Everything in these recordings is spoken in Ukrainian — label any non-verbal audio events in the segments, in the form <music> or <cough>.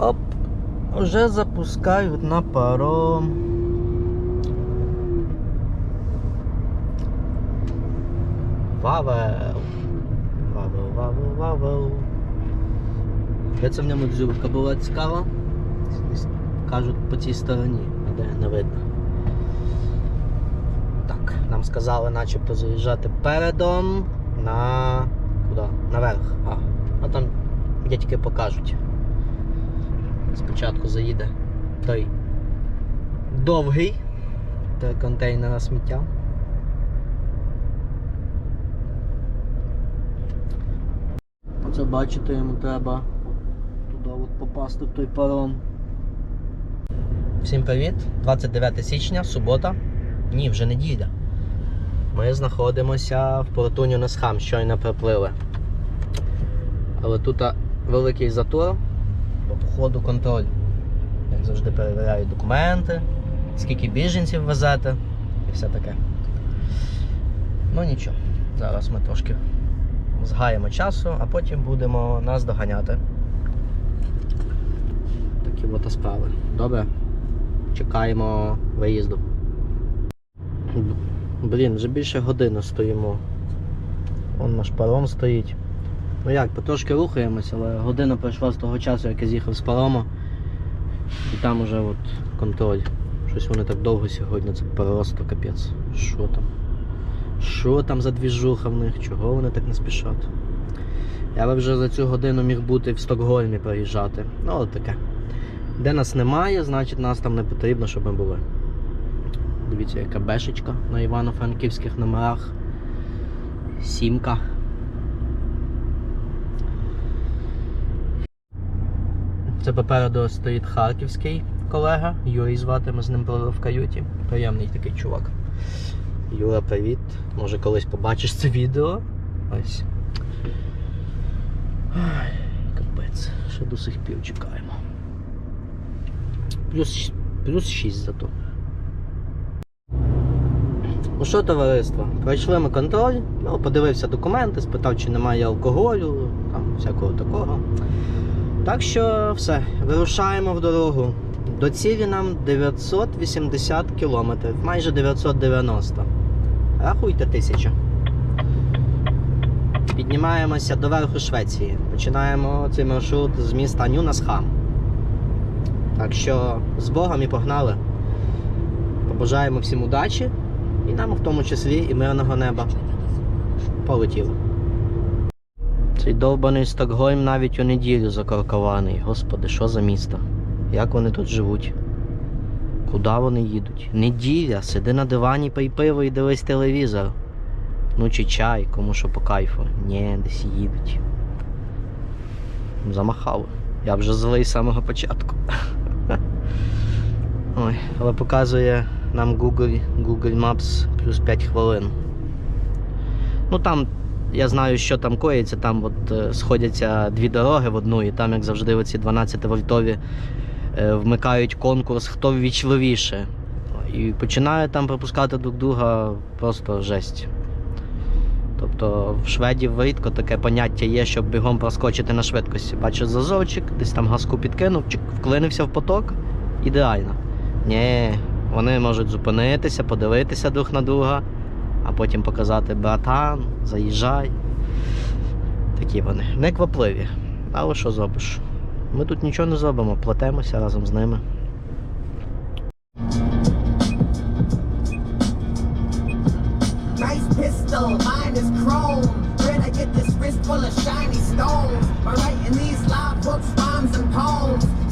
Оп, вже запускають на паром. Вавел. Вавел, вавел, вавел. Це в ньому дзюбка була цікава? Кажуть по цій стороні, де не видно. Так, нам сказали начебто заїжджати передом на. куди? Наверх. А, а там дядьки покажуть. Спочатку заїде той довгий той контейнера сміття. Оце бачите, йому треба туди от попасти в той паром. Всім привіт! 29 січня, субота. Ні, вже неділя. Ми знаходимося в порту Нюнесхам, щойно приплили. Але тут великий затор, по походу контроль. Як завжди перевіряють документи, скільки біженців везете і все таке. Ну нічого, зараз ми трошки згаємо часу, а потім будемо нас доганяти. Такі от справи. Добре. Чекаємо виїзду. Блін, вже більше години стоїмо. Вон наш паром стоїть. Ну як, потрошки рухаємося, але година пройшла з того часу, як я з'їхав з парому. І там уже от контроль. Щось вони так довго сьогодні, це просто капець. Що там? Що там за двіжуха в них? Чого вони так не спішать? Я би вже за цю годину міг бути в Стокгольмі проїжджати. Ну, от таке. Де нас немає, значить нас там не потрібно, щоб ми були. Дивіться, яка бешечка на Івано-Франківських номерах. Сімка. Це попереду стоїть харківський колега. Юрій звати, ми з ним в каюті. Приємний такий чувак. Юра, привіт. Може колись побачиш це відео. Ось. Капець. Ще до сих пір чекаємо. Плюс, плюс 6 зато. Ну що, товариство? Пройшли ми контроль, ну, подивився документи, спитав, чи немає алкоголю, там всякого такого. Так що все, вирушаємо в дорогу. До цілі нам 980 кілометрів, майже 990. Рахуйте тисяча. Піднімаємося до верху Швеції. Починаємо цей маршрут з міста Нюнасхам. Так що з Богом і погнали. Побажаємо всім удачі і нам в тому числі і мирного неба. Полетіли. Цей довбаний Стокгольм навіть у неділю закоркований. Господи, що за місто? Як вони тут живуть? Куди вони їдуть? Неділя, сиди на дивані, пий пиво і дивись телевізор. Ну чи чай, кому що по кайфу. Ні, десь їдуть. Замахали. Я вже злий з самого початку. <laughs> Ой, але показує нам Google, Google Maps плюс 5 хвилин. Ну там я знаю, що там коїться, там от е, сходяться дві дороги в одну, і там, як завжди, оці 12 вольтові е, вмикають конкурс, хто ввічливіше. І починають там пропускати друг друга просто жесть. Тобто в шведів рідко таке поняття є, щоб бігом проскочити на швидкості. Бачиш зазорчик, десь там газку підкинув, чик, вклинився в поток. Ідеально. Ні, вони можуть зупинитися, подивитися друг на друга, а потім показати братан, заїжджай. Такі вони. Неквапливі. Але що зробиш? Ми тут нічого не зробимо, плетемося разом з ними. Is.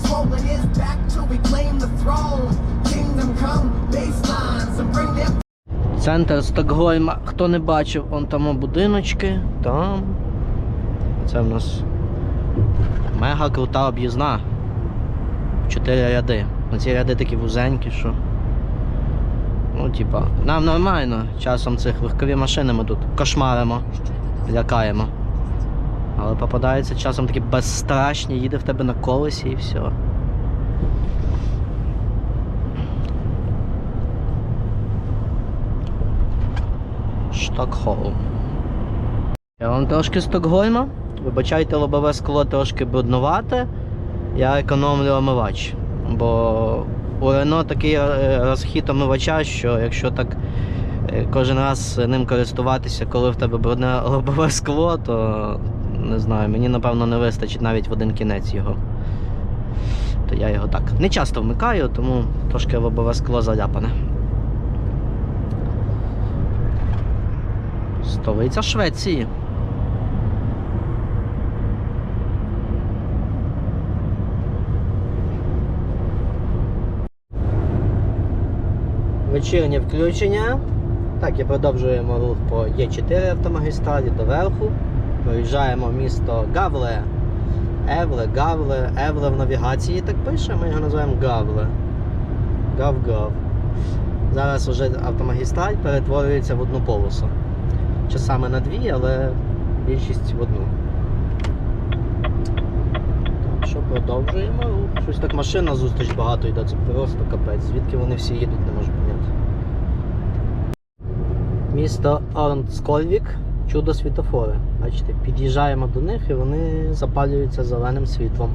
Swollen his back till we claim the throne. Kingdom come, baselines, and Центр Стокгольма. Хто не бачив, вон там будиночки, там. Це в нас мега крута об'їзна. Чотири ряди. Ці ряди такі вузенькі, що. Ну, типа, нам нормально. Часом цих легкові машини ми тут кошмаримо, лякаємо. Але попадаються часом такі безстрашні, їде в тебе на колесі і все. Штокхолм. Я вам трошки Стокгольма. Вибачайте, лобове скло трошки бруднувате. я економлю омивач. Бо у Рено такий е, розхід омивача, що якщо так е, кожен раз ним користуватися, коли в тебе брудне <laughs> лобове скло, то не знаю, мені напевно не вистачить навіть в один кінець його. То я його так не часто вмикаю, тому трошки лобове скло заляпане. Столиця Швеції. Вечірнє включення. Так, і продовжуємо рух по Є4 автомагістралі до верху. Проїжджаємо місто Гавле. Евле, Гавле, Евле в навігації так пише, ми його називаємо Гавле. Гав-гав. Зараз вже автомагістраль перетворюється в одну полосу. Часами на дві, але більшість в одну. Так що продовжуємо. Щось так машин на зустріч багато йде, це просто капець. Звідки вони всі їдуть, не можу поняти. Місто Орнскольвік, чудо світофори. Бачите, під'їжджаємо до них і вони запалюються зеленим світлом.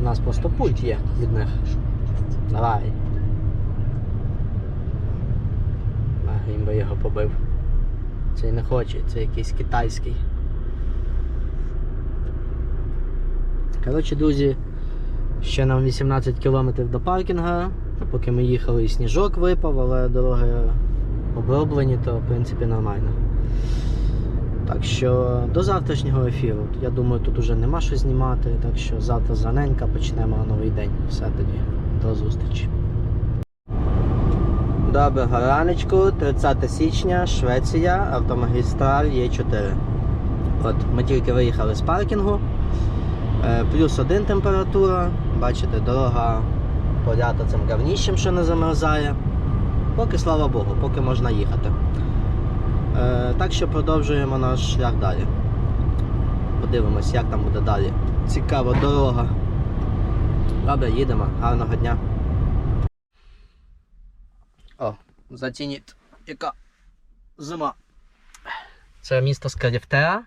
У нас просто пульт є від них. Давай. А, би його побив. Цей не хоче, це якийсь китайський. Коротше, друзі, ще нам 18 кілометрів до паркінга. Поки ми їхали, і сніжок випав, але дороги оброблені, то в принципі нормально. Так що до завтрашнього ефіру. Я думаю, тут уже нема що знімати, так що завтра зраненька почнемо новий день. Все тоді. До зустрічі. Доброго раночку, 30 січня, Швеція, автомагістраль Є4. От, ми тільки виїхали з паркінгу. Е, Плюс один температура. Бачите, дорога полята цим говніщем, що не замерзає. Поки слава Богу, поки можна їхати. Е, так що продовжуємо наш шлях далі. Подивимось, як там буде далі. Цікава дорога. Добре, їдемо. Гарного дня. Зацініть, яка зима. Це місто Скаріфтера.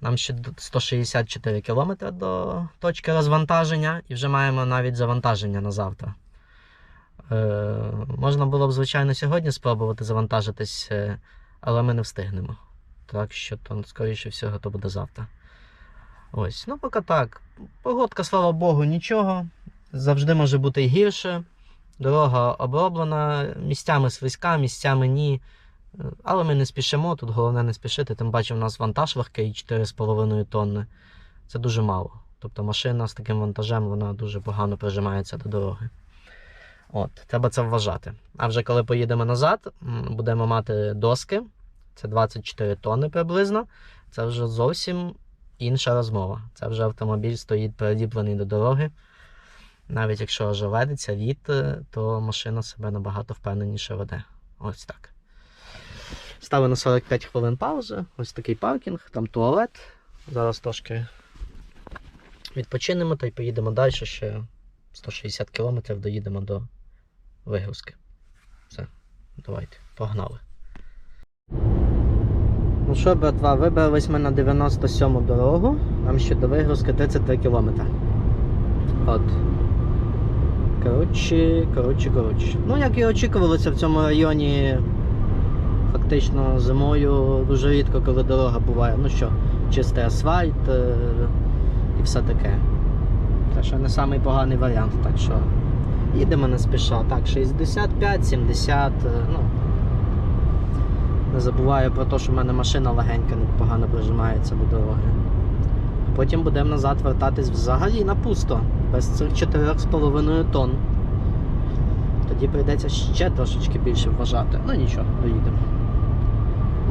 Нам ще 164 км до точки розвантаження і вже маємо навіть завантаження на завтра. Е, можна було б, звичайно, сьогодні спробувати завантажитись, е, але ми не встигнемо. Так що, то, скоріше всього, то буде завтра. Ось, ну поки так. Погодка, слава Богу, нічого. Завжди може бути гірше. Дорога оброблена, місцями слизька, місцями ні. Е, Але ми не спішимо, тут головне не спішити. Тим паче, у нас вантаж легкий 4,5 тонни. Це дуже мало. Тобто машина з таким вантажем вона дуже погано прижимається до дороги. От, треба це вважати. А вже коли поїдемо назад, будемо мати доски. Це 24 тонни приблизно. Це вже зовсім інша розмова. Це вже автомобіль стоїть приліплений до дороги. Навіть якщо ожеледиться від, е, то машина себе набагато впевненіше веде. Ось так. Ставимо на 45 хвилин паузи. Ось такий паркінг, там туалет. Зараз трошки відпочинемо та й поїдемо далі. Ще 160 км доїдемо до вигрузки. Все, давайте, погнали. Ну що, братва, вибрались ми на 97-му дорогу. Нам ще до вигрузки 33 км. От. Коротше, коротше, коротше. Ну, як і очікувалося в цьому районі, фактично зимою дуже рідко, коли дорога буває. Ну що, чистий асфальт е- і все таке. Та що не самий поганий варіант, так що їдемо не спіша. Так, 65, 70, е, ну. Не забуваю про те, що в мене машина легенька, непогано прижимається до дороги. Потім будемо назад вертатись взагалі на пусто, без цих 4,5 тонн. Тоді прийдеться ще трошечки більше вважати. Ну нічого, доїдемо.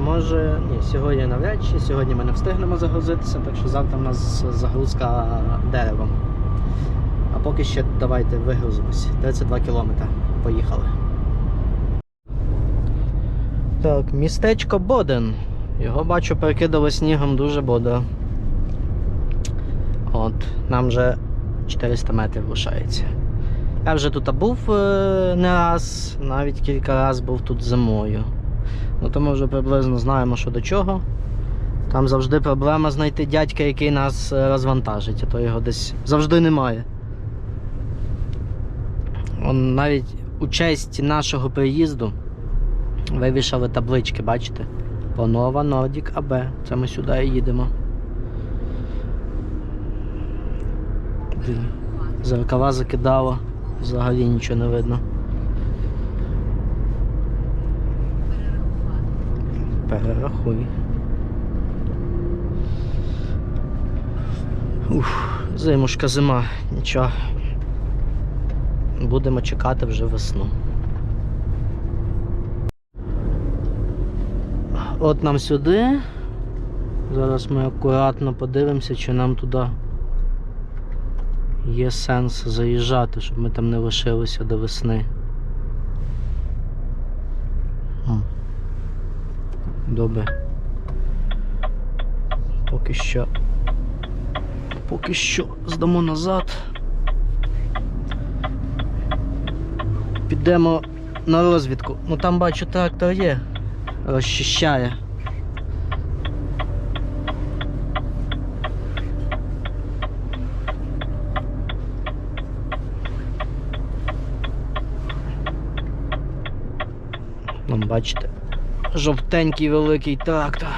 Може, ні, сьогодні навряд чи, сьогодні ми не встигнемо загрузитися, так що завтра в нас загрузка деревом. А поки ще давайте вигрузимось. 32 кілометри. Поїхали. Так, містечко Боден. Його бачу перекидало снігом дуже бодро. От, нам вже 400 метрів лишається. Я вже тут був е, не раз, навіть кілька разів був тут зимою. Ну то ми вже приблизно знаємо, що до чого. Там завжди проблема знайти дядька, який нас е, розвантажить, а то його десь завжди немає. Он навіть у честь нашого приїзду вивішали таблички, бачите? Панова Nordic АБ. Це ми сюди їдемо. Блін, Зеркала закидало, взагалі нічого не видно. Перерахуй. Уф, зимушка зима, нічого. Будемо чекати вже весну. От нам сюди. Зараз ми акуратно подивимося, чи нам туди є сенс заїжджати, щоб ми там не лишилися до весни. Добре. Поки що. Поки що здамо назад. Підемо на розвідку. Ну там бачу трактор є. Розчищає. Там бачите, жовтенький великий трактор.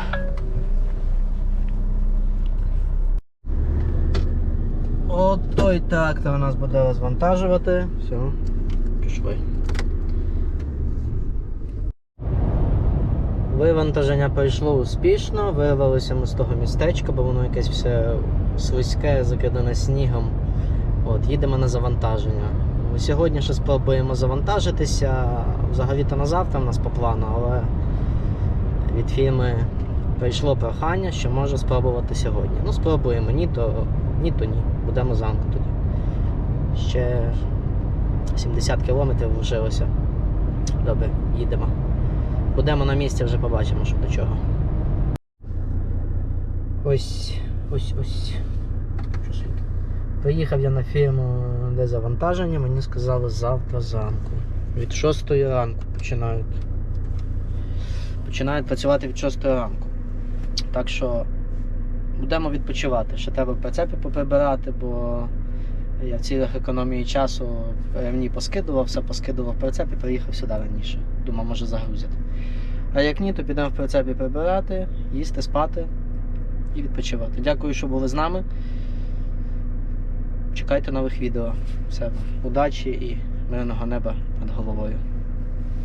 От той трактор у нас буде розвантажувати. Все, пішли. Вивантаження пройшло успішно, вирвалися ми з того містечка, бо воно якесь все слизьке, закидане снігом. От, їдемо на завантаження. Сьогодні ще спробуємо завантажитися. Взагалі-то на завтра в нас по плану, але від фірми прийшло прохання, що може спробувати сьогодні. Ну, спробуємо, ні, то ні, то ні. Будемо зранку тоді. Ще 70 кілометрів лишилося. Добре, їдемо. Будемо на місці, вже побачимо, що до чого. Ось, ось, ось. Приїхав я на фірму, де завантаження, мені сказали завтра зранку. Від 6 ранку починають. Починають працювати від 6 ранку. Так що будемо відпочивати. Ще треба в прицепі поприбирати, бо я в цілях економії часу ремні поскидував, все поскидував в прицепі, приїхав сюди раніше. Думав, може загрузять. А як ні, то підемо в прицепі прибирати, їсти, спати і відпочивати. Дякую, що були з нами. Чекайте нових відео. Все, удачі і мирного неба над головою.